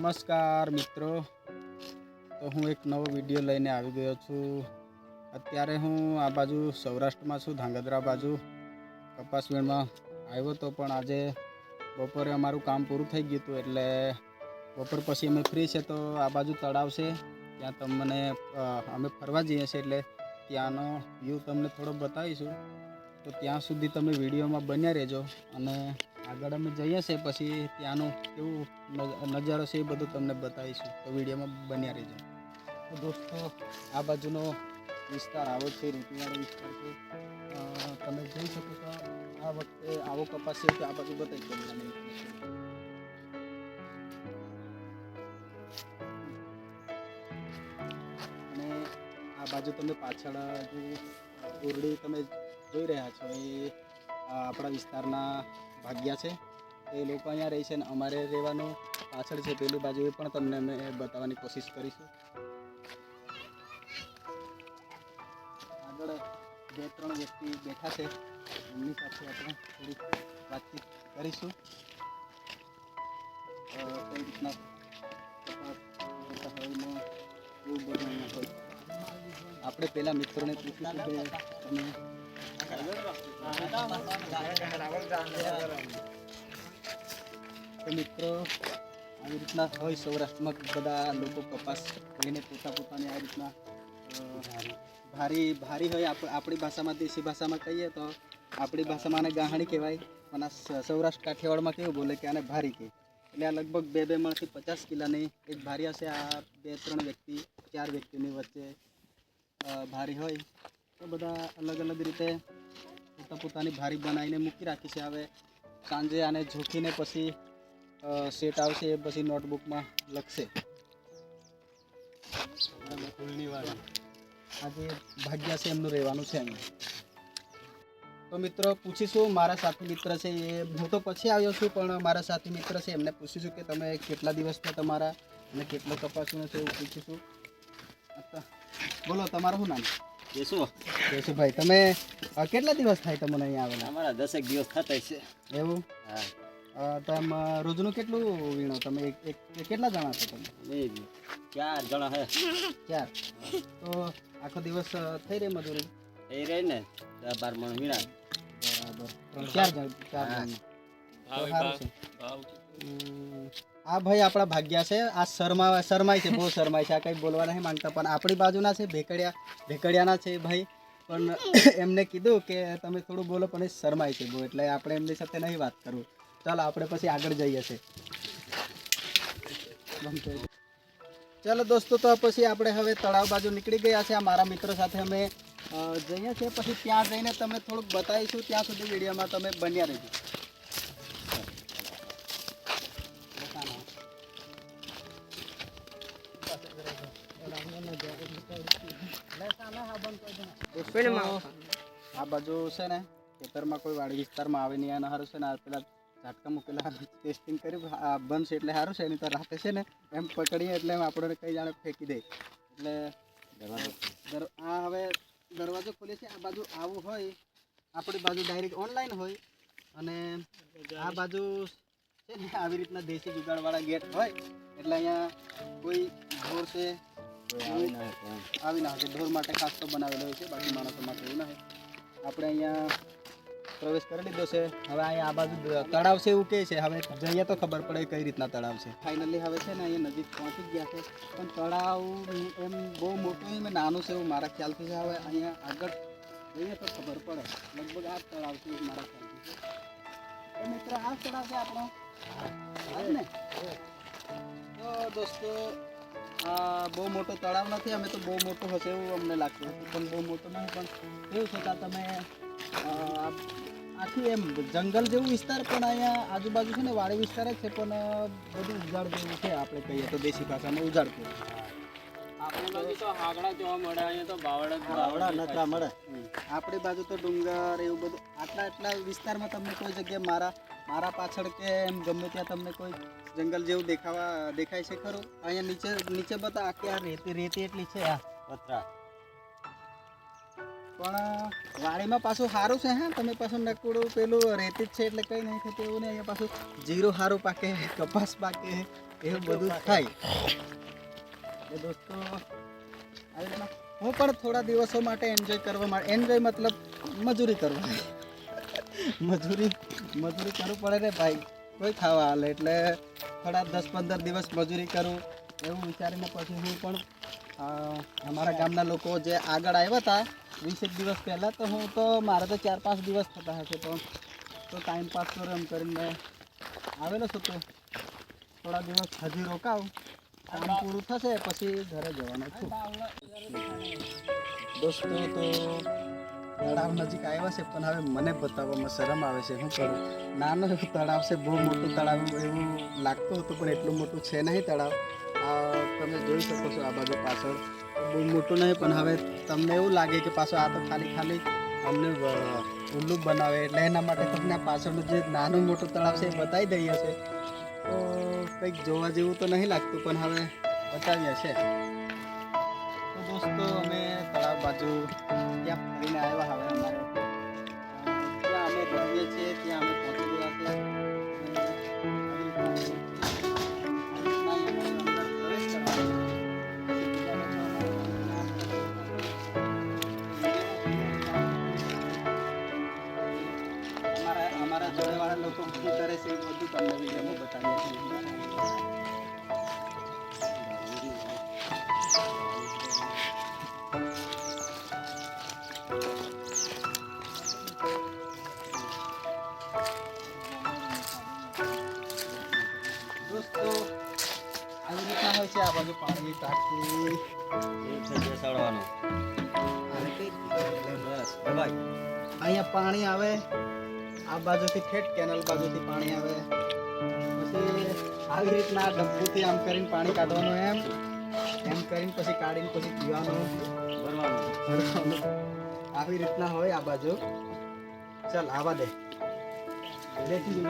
નમસ્કાર મિત્રો. તો હું એક નવો વીડિયો લઈને આવી ગયો છું. અત્યારે હું આ બાજુ સૌરાષ્ટ્રમાં છું, ધાંગધ્રા બાજુ. કપાસ વીણમાં આવ્યો તો પણ આજે બપોરે અમારું કામ પૂરું થઈ ગયું હતું એટલે બપોર પછી અમે ફ્રી છે તો આ બાજુ તળાવ છે. ત્યાં તમને અમે ફરવા જઈએ છીએ એટલે ત્યાંનો વ્યૂ તમને થોડો બતાવીશું. તો ત્યાં સુધી તમે વિડીયોમાં બન્યા રહેજો અને આગળ અમે જઈએ છીએ, પછી ત્યાંનું કેવું નજારો છે એ બધું તમને બતાવીશું. તો વિડીયોમાં બન્યા રહેજો. તો દોસ્તો, આ બાજુનો વિસ્તાર આવો છે રીતિવાળો વિસ્તાર છે. તમે જોઈ શકો છો, આ વખતે આવો કપાસ છે તો આ બાજુ બતાવી દઉં અને આ બાજુ તમે પાછળ જે ઓરડી તમે જોઈ રહ્યા છો એ આપણા વિસ્તારના ભાગ્યા છે. એ લોકો અહીંયા રહે છે ને અમારે રહેવાનું પાછળ છે, પેલી બાજુ. એ પણ તમને અમે બતાવવાની કોશિશ કરીશું. આગળ બે, ત્રણ વ્યક્તિ બેઠા છે. એમની સાથે આપણે થોડીક વાતચીત કરીશું. કઈ રીતના આપણે પેલા મિત્રોને પૂછીશું કે તમે તો મિત્રો, આવી રીતના હોય સૌરાષ્ટ્રમાં બધા લોકો કપાસ લઈને પોતા પોતાની આ રીતના ભારી ભારી હોય આપણે આપણી ભાષામાં, દેશી ભાષામાં કહીએ તો આપણી ભાષામાં આને ગાહણી કહેવાય. પણ આ સૌરાષ્ટ્ર કાઠિયાવાડમાં કેવું બોલે કે આને ભારી કહે. એટલે આ લગભગ બે બે મણથી પચાસ કિલોની એક ભારી હશે. આ બે, ત્રણ વ્યક્તિ, ચાર વ્યક્તિની વચ્ચે ભારી હોય. તો બધા અલગ અલગ રીતે પોતા પોતાની ભારી બનાવીને મૂકી રાખી છે. હવે સાંજે આને ઝૂકીને પછી સેટ આવશે એ પછી નોટબુકમાં લખશે. આજે ભાગ્યા છે એમનું રહેવાનું છે એમને. તો મિત્રો, પૂછીશું, મારા સાથી મિત્ર છે એ. હું તો પછી આવ્યો છું, પણ મારા સાથી મિત્ર છે, એમને પૂછીશું કે તમે કેટલા દિવસથી તમારા અને કેટલો કપાસનો છે એવું પૂછીશું. બોલો, તમારું શું નામ? જયસુભાઈ તમે કેટલા દિવસ થાય તમને અહીંયા આવેલા? અમારા દસેક દિવસ થતા છે એવું? હા. તમે રોજનું કેટલું વીણો? તમે કેટલા જણા છો તમે? ચાર જણા હે. ચાર? તો આખો દિવસ થઈ રહે મજૂરી? થઈ રહે ને દસ બાર મણ વીણા બરાબર. ચાર જણ ચાર જણ. સારું છે. આ ભાઈ આપણા ભાગ્યા છે. આ શરમા શરમાય છે, બહુ શરમાય છે. આ કંઈ બોલવા નહીં માંગતા, પણ આપણી બાજુના છે, ભેકડિયા ભેકડિયાના છે ભાઈ. પણ એમને કીધું કે તમે થોડું બોલો, પણ એ શરમાય છે બહુ, એટલે આપણે એમની સાથે નહીં વાત કરવું. ચાલો, આપણે પછી આગળ જઈએ છે. ચાલો દોસ્તો, તો પછી આપણે હવે તળાવ બાજુ નીકળી ગયા છે. આ મારા મિત્રો સાથે અમે જઈએ છીએ. પછી ત્યાં જઈને તમને થોડુંક બતાવીશું. ત્યાં સુધી વિડીયોમાં તમે બન્યા રહેજો. આ બાજુ છે ને ખેતરમાં કોઈ વાડી વિસ્તારમાં આવે નહીં એના સારું છે ને આ પેલા ઝાટકા મૂકેલા ટેસ્ટિંગ કરી આ બનશે એટલે સારું છે નહીં તો રાતે છે ને એમ પકડીએ એટલે એમ આપણને કઈ જાણે ફેંકી દે. એટલે દર- આ હવે દરવાજો ખોલે છે આ બાજુ આવું હોય આપણી બાજુ ડાયરેક્ટ ઓનલાઈન હોય અને આ બાજુ છે ને આવી રીતના દેશી જુગાડવાળા ગેટ હોય એટલે અહીંયા કોઈ ઢોર છે આવી ના શકે ઢોર માટે ખાસ તો બનાવેલો હોય છે, બાકી માણસો માટે એવું ના આપણે અહીંયા પ્રવેશ કરી લીધો છે. હવે અહીંયા આ બાજુ તળાવ છે એવું કહે છે. હવે જઈએ તો ખબર પડે કઈ રીતના તળાવ છે. ફાઇનલી હવે છે ને અહીંયા નજીક પહોંચી ગયા છે. પણ તળાવ એમ બહુ મોટું એમ નાનું છે એવું મારા ખ્યાલથી છે. હવે અહીંયા આગળ જઈએ તો ખબર પડે. લગભગ આ તળાવ છે મારા ખ્યાલથી છે. મિત્ર, આ તળાવ છે આપણો. ને? તો દોસ્તો બહુ મોટો તળાવ નથી અમે તો બહુ મોટો હશે એવું અમને લાગતું હતું. પણ બહુ મોટો નહીં પણ એવું છતાં તમે આખી એમ જંગલ જેવું વિસ્તાર પણ અહીંયા આજુબાજુ છે ને વાડી વિસ્તાર જ છે પણ બધું ઉજાડ જેવું છે આપણે કહીએ તો દેશી ભાષામાં ઉજાડ કહેવાય આપણી બાજુ તો હાગડા જોવા મળે અહીંયા તો બાવડા બાવડા નકરા મળે. આપણી બાજુ તો ડુંગર એવું બધું આટલા આટલા વિસ્તારમાં તમને કોઈ જગ્યાએ મારા મારા પાછળ કે એમ ગમે ત્યાં તમને કોઈ જંગલ જેવું દેખાવા, દેખાય છે ખરું? અહીંયા નીચે નીચે બધા આખી આ રેતી રેતી એટલી છે, આ પતરા. પણ, વાડીમાં પાછું સારું છે, હા? તમે પાછું નકુડું, પેલું રેતી જ છે એટલે કંઈ નહીં થતું એવું નહીં. અહીંયા પાછું જીરું સારું પાકે, કપાસ પાકે, એવું બધું થાય. એ દોસ્તો, આવી રીતના હું પણ થોડા દિવસો માટે એન્જોય કરવા માટે એન્જોય મતલબ મજૂરી કરવા. મજૂરી મજૂરી કરવું પડે ને ભાઈ. કોઈ ખાવા હાલે એટલે થોડા દસ પંદર દિવસ મજૂરી કરું એવું વિચારીને પછી હું પણ અમારા ગામના લોકો જે આગળ આવ્યા હતા વીસ એક દિવસ પહેલાં તો હું તો મારે તો ચાર પાંચ દિવસ થતા હશે તો તો ટાઈમ પાસ કરો એમ કરીને આવેલો છું તો થોડા દિવસ હજી રોકાવ. કામ પૂરું થશે પછી ઘરે જવાનું છું. દોસ્તો તો તળાવ નજીક આવ્યા છે, પણ હવે મને બતાવવામાં શરમ આવે છે. શું કરું? નાનો તળાવ છે, બહુ મોટું તળાવ એવું લાગતું હતું, પણ એટલું મોટું છે નહીં તળાવ. તમે જોઈ શકો છો આ બાજુ પાછળ. બહુ મોટું નહીં, પણ હવે તમને એવું લાગે કે પાછો આ તો ખાલી ખાલી અમને ઉલ્લુ બનાવે. એટલે એના માટે તમને પાછળનું જે નાનું મોટું તળાવ છે એ બતાવી દઈએ છે તો કંઈક જોવા જેવું તો નહીં લાગતું, પણ હવે બતાવીએ છે તો દોસ્તો, અમે તળાવ બાજુ ત્યાં ફરીને આવ્યા હવે અમે રહીએ છીએ, ત્યાં અમે પહોંચી ગયા અમારા જોડેવાળા લોકો શું કરે છે એ બધું તમને વિડીયોમાં બતાવીએ છીએ. છે આ બાજુ પાણીની ટાંકી બસ ભાઈ અહીંયા પાણી આવે આ બાજુથી ઠેઠ કેનલ બાજુથી પાણી આવે. પછી આવી રીતના ડબ્બુથી આમ કરીને પાણી કાઢવાનું એમ. એમ કરીને પછી કાઢીને પછી પીવાનું. ભરવાનું. આવી રીતના હોય આ બાજુ. ચાલ આવા દે. લેતી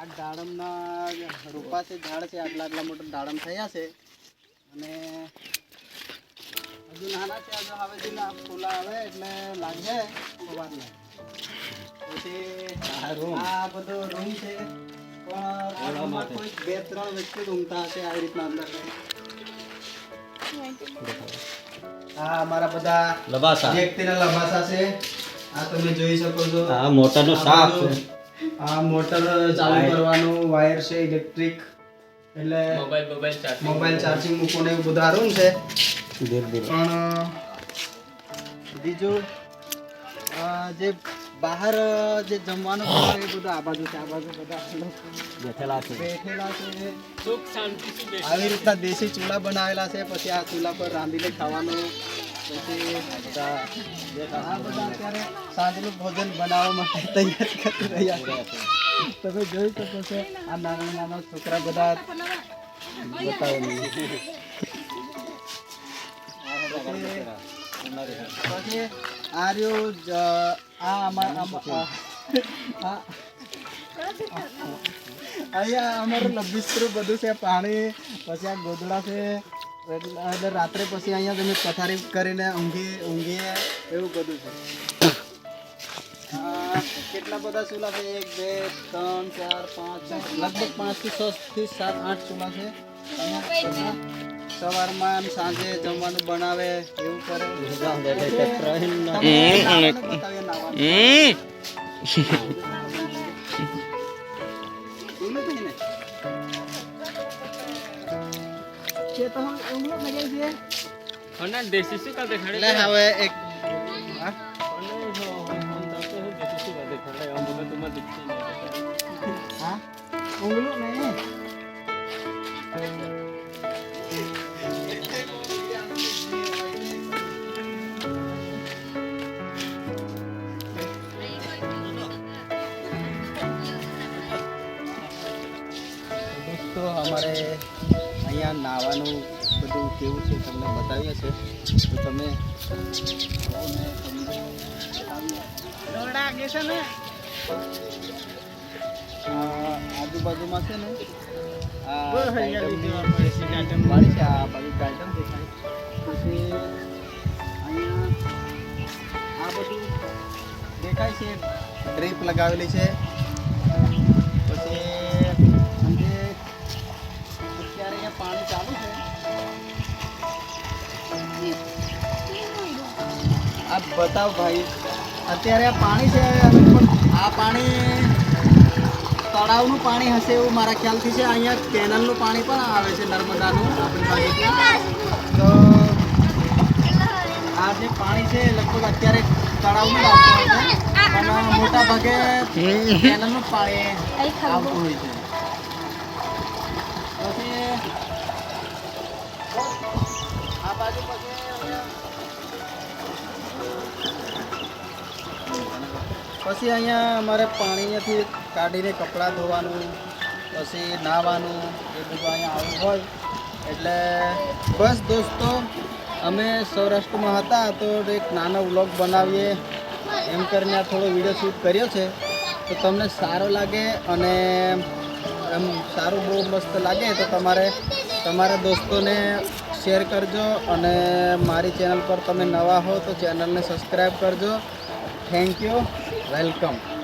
આ દાડમના રોપા છે ઝાડ છે આટલા આટલા મોટા દાડમ થયા છે. અને હજુ નાના છે હજુ હવે ના ફૂલા આવે એટલે લાગે સવારને. પછી આ બધો રૂમ છે પણ કોઈ બે ત્રણ વ્યક્તિ જ ઊંઘતા હશે આવી રીતના અંદર. આ અમારા બધા લબાસા. વ્યક્તિના લબાસા છે. આ તમે જોઈ શકો છો. આ મોટાનો સાપ છે. આ મોટર ચાલુ કરવાનું વાયર છે ઇલેક્ટ્રિક એટલે mobile mobile charging mobile charging મૂકોને એવું બધું સારું છે? ધીરે ધીરે. પણ બીજું જે બહાર જે જમવાનું છે એ બધું આ બાજુ છે આ બાજુ બધા બેઠેલા છે. બેઠેલા છે. સુખ શાંતિ આવી રીતના દેશી ચૂલા બનાવેલા છે પછી આ ચૂલા પર રાંધીને ખાવાનું. અત્યારે સાંજનું ભોજન બનાવવા માટે તૈયાર કરી રહ્યા છે. તમે જોઈ શકો છો, આ નાના નાના છોકરા બધા બતાવો આ રહ્યું આ અહીંયા અમારું લબિસ્તરું બધું છે, પાણી, પછી આ ગોદડા છે એટલે રાત્રે પછી અહીંયા તમે પથારી કરીને ઊંઘી ઊંઘીએ. એવું બધું છે. આ કેટલા બધા ચૂલા છે? એક બે ત્રણ ચાર પાંચ લગભગ પાંચથી છ થી સાત આઠ ચૂલા છે. અહીંયા સવારમાં સાંજે જમવાનું બનાવે એવું કરે. તમને કે તો હવે ઊંઘો લગાઈ છે અને દેશી શું કાતે ખડે એટલે હવે એક હા? દેશી શું કાતે ખડે આમ બધું તમારે દીકતી નહીં હા ઊંઘલું નહીં દોસ્તો અમારે અહીંયા નાવાનું બધું કેવું છે તમને બતાવીએ છે. તો તમે આજુબાજુમાં છે ને વાળી છે આ બાજુ ગાર્ડન દેખાય. પછી અહીંયા આ બધું દેખાય છે ડ્રીપ લગાવેલી છે. બતાવ ભાઈ. અત્યારે આ પાણી છે આ પાણી તળાવનું પાણી હશે એવું મારા ખ્યાલથી છે. અહીંયા કેનલનું પાણી પણ આવે છે નર્મદાનું આપણી તો આ જે પાણી છે લગભગ અત્યારે તળાવનું આવતું હોય છે. પણ મોટાભાગે કેનલનું પાણી આવતું હોય છે. પછી અહીંયા અમારે પાણી અહીંયાથી કાઢીને કપડાં ધોવાનું, પછી નાહવાનું, એ બધું અહીંયા આવું હોય. એટલે બસ દોસ્તો, અમે સૌરાષ્ટ્રમાં હતા તો એક નાનો વ્લોગ બનાવીએ. એમ કરીને આ થોડો વીડિયો શૂટ કર્યો છે. તો તમને સારો લાગે અને એમ સારું બહુ મસ્ત લાગે તો તમારે, તમારા દોસ્તોને શેર કરજો અને મારી ચેનલ પર તમે નવા હો તો ચેનલને સબસ્ક્રાઈબ કરજો. Thank you welcome.